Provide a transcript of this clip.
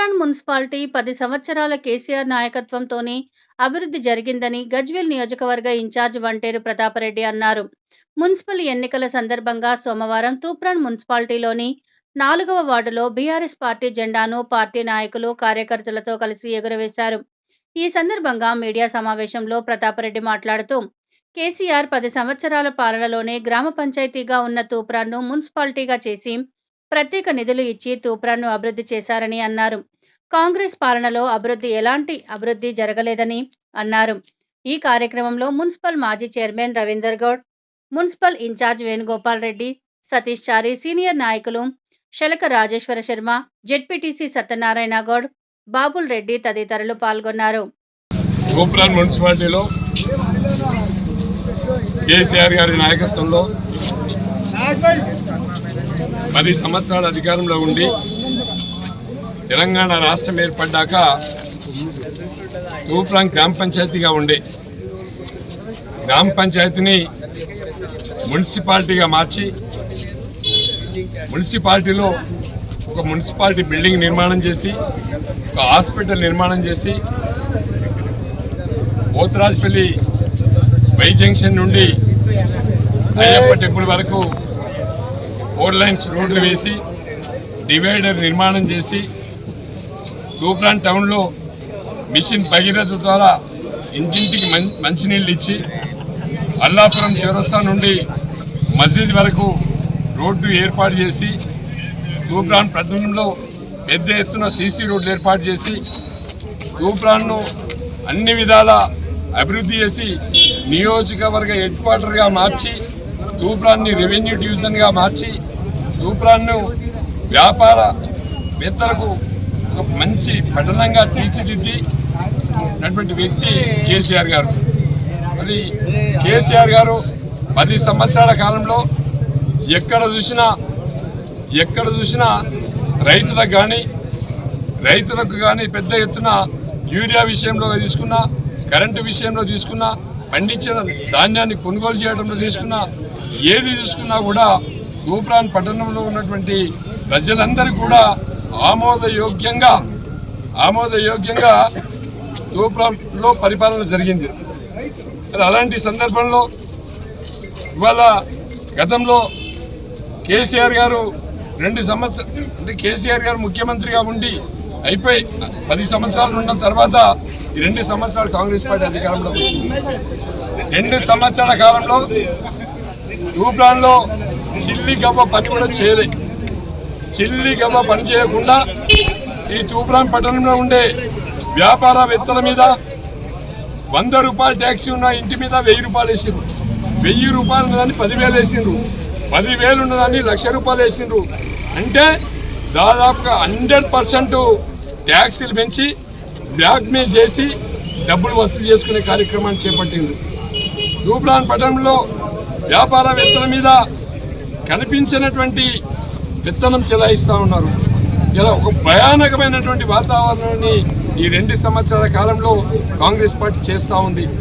Toopran municipality పది సంవత్సరాల కేసీఆర్ నాయకత్వంతోనే అభివృద్ధి జరిగిందని గజ్వేల్ నియోజకవర్గ ఇన్ఛార్జ్ వంటేరు ప్రతాపరెడ్డి అన్నారు. మున్సిపల్ ఎన్నికల సందర్భంగా సోమవారం తూప్రాన్ మున్సిపాలిటీలోని నాలుగవ వార్డులో బీఆర్ఎస్ పార్టీ జెండాను పార్టీ నాయకులు కార్యకర్తలతో కలిసి ఎగురవేశారు. ఈ సందర్భంగా మీడియా సమావేశంలో ప్రతాపరెడ్డి మాట్లాడుతూ కేసీఆర్ పది సంవత్సరాల పాలనలోనే గ్రామ పంచాయతీగా ఉన్న తూప్రాన్ను మున్సిపాలిటీగా చేసి ప్రత్యేక నిధులు ఇచ్చి తూప్రాన్ను అభివృద్ధి చేశారని అన్నారు. కాంగ్రెస్ పాలనలో అభివృద్ధి ఎలాంటి అభివృద్ధి జరగలేదని అన్నారు. ఈ కార్యక్రమంలో మున్సిపల్ మాజీ chairman Ravinder Goud municipal incharge Venugopal Reddy Satish Chari senior నాయకులు శలక రాజేశ్వర శర్మ జెడ్పీటీసీ సత్యనారాయణ గౌడ్ బాబుల్ రెడ్డి తదితరులు పాల్గొన్నారు. గోపురాన్ మున్సిపాలిటీలో కేసీఆర్ గారి నాయకత్వంలో పది సంవత్సరాల అధికారంలో ఉండి తెలంగాణ రాష్ట్రం ఏర్పడ్డాక తూప్రాన్ గ్రామ పంచాయతీగా ఉండే గ్రామ పంచాయతీని మున్సిపాలిటీగా మార్చి మున్సిపాలిటీలో ఒక మున్సిపాలిటీ బిల్డింగ్ నిర్మాణం చేసి ఒక హాస్పిటల్ నిర్మాణం చేసి పోతరాజపల్లి వై జంక్షన్ నుండి అయ్యప్ప టెంపుల్ వరకు ఫోర్ లైన్స్ రోడ్లు వేసి డివైడర్ నిర్మాణం చేసి తూప్రాన్ టౌన్లో మిషన్ భగీరథ ద్వారా ఇంటింటికి మంచినీళ్ళు ఇచ్చి అల్లాపురం చౌరస్తా నుండి మసీద్ వరకు రోడ్డు ఏర్పాటు చేసి తూప్రాన్ పట్టణంలో పెద్ద ఎత్తున సీసీ రోడ్లు ఏర్పాటు చేసి తూప్రాన్ను అన్ని విధాల అభివృద్ధి చేసి నియోజకవర్గ హెడ్ క్వార్టర్గా మార్చి తూప్రాన్ని రెవెన్యూ డివిజన్గా మార్చి తూప్రాన్ను వ్యాపార వేత్తలకు ఒక మంచి పట్టణంగా తీర్చిదిద్ది ఉన్నటువంటి వ్యక్తి కేసీఆర్ గారు. మరి కేసీఆర్ గారు పది సంవత్సరాల కాలంలో ఎక్కడ చూసినా ఎక్కడ చూసినా రైతులకు కానీ రైతులకు కానీ పెద్ద ఎత్తున యూరియా విషయంలో తీసుకున్నా కరెంటు విషయంలో తీసుకున్నా పండించిన ధాన్యాన్ని కొనుగోలు చేయడంలో తీసుకున్నా ఏది తీసుకున్నా కూడా తూప్రాన్ పట్టణంలో ఉన్నటువంటి ప్రజలందరూ కూడా ఆమోదయోగ్యంగా ఆమోదయోగ్యంగా తూప్రాన్లో పరిపాలన జరిగింది. అలాంటి సందర్భంలో ఇవాళ గతంలో కేసీఆర్ గారు రెండు సంవత్సరం అంటే కేసీఆర్ గారు ముఖ్యమంత్రిగా ఉండి అయిపోయి పది సంవత్సరాలు ఉన్న తర్వాత ఈ రెండు సంవత్సరాలు కాంగ్రెస్ పార్టీ అధికారంలోకి వచ్చింది. రెండు సంవత్సరాల కాలంలో తూప్రాన్లో చిల్లి గవ్వ పని కూడా చేయలే. చిల్లి గవ్వ పని చేయకుండా ఈ తూప్రాన్ పట్టణంలో ఉండే వ్యాపారవేత్తల మీద వంద రూపాయలు ట్యాక్సీ ఉన్న ఇంటి మీద వెయ్యి రూపాయలు వేసిండ్రు. వెయ్యి రూపాయలు ఉన్నదాన్ని పదివేలు వేసిండ్రు. పదివేలు ఉన్నదాన్ని లక్ష రూపాయలు వేసిండ్రు. అంటే దాదాపుగా హండ్రెడ్ పర్సెంట్ ట్యాక్సీలు పెంచి బ్లాక్మెయిల్ చేసి డబ్బులు వసూలు చేసుకునే కార్యక్రమాన్ని చేపట్టింది దూబ్రాన్ పట్టణంలో వ్యాపారవేత్తల మీద కనిపించినటువంటి విత్తనం చెలాయిస్తూ ఉన్నారు. ఇలా ఒక భయానకమైనటువంటి వాతావరణాన్ని ఈ రెండు సంవత్సరాల కాలంలో కాంగ్రెస్ పార్టీ చేస్తూ ఉంది.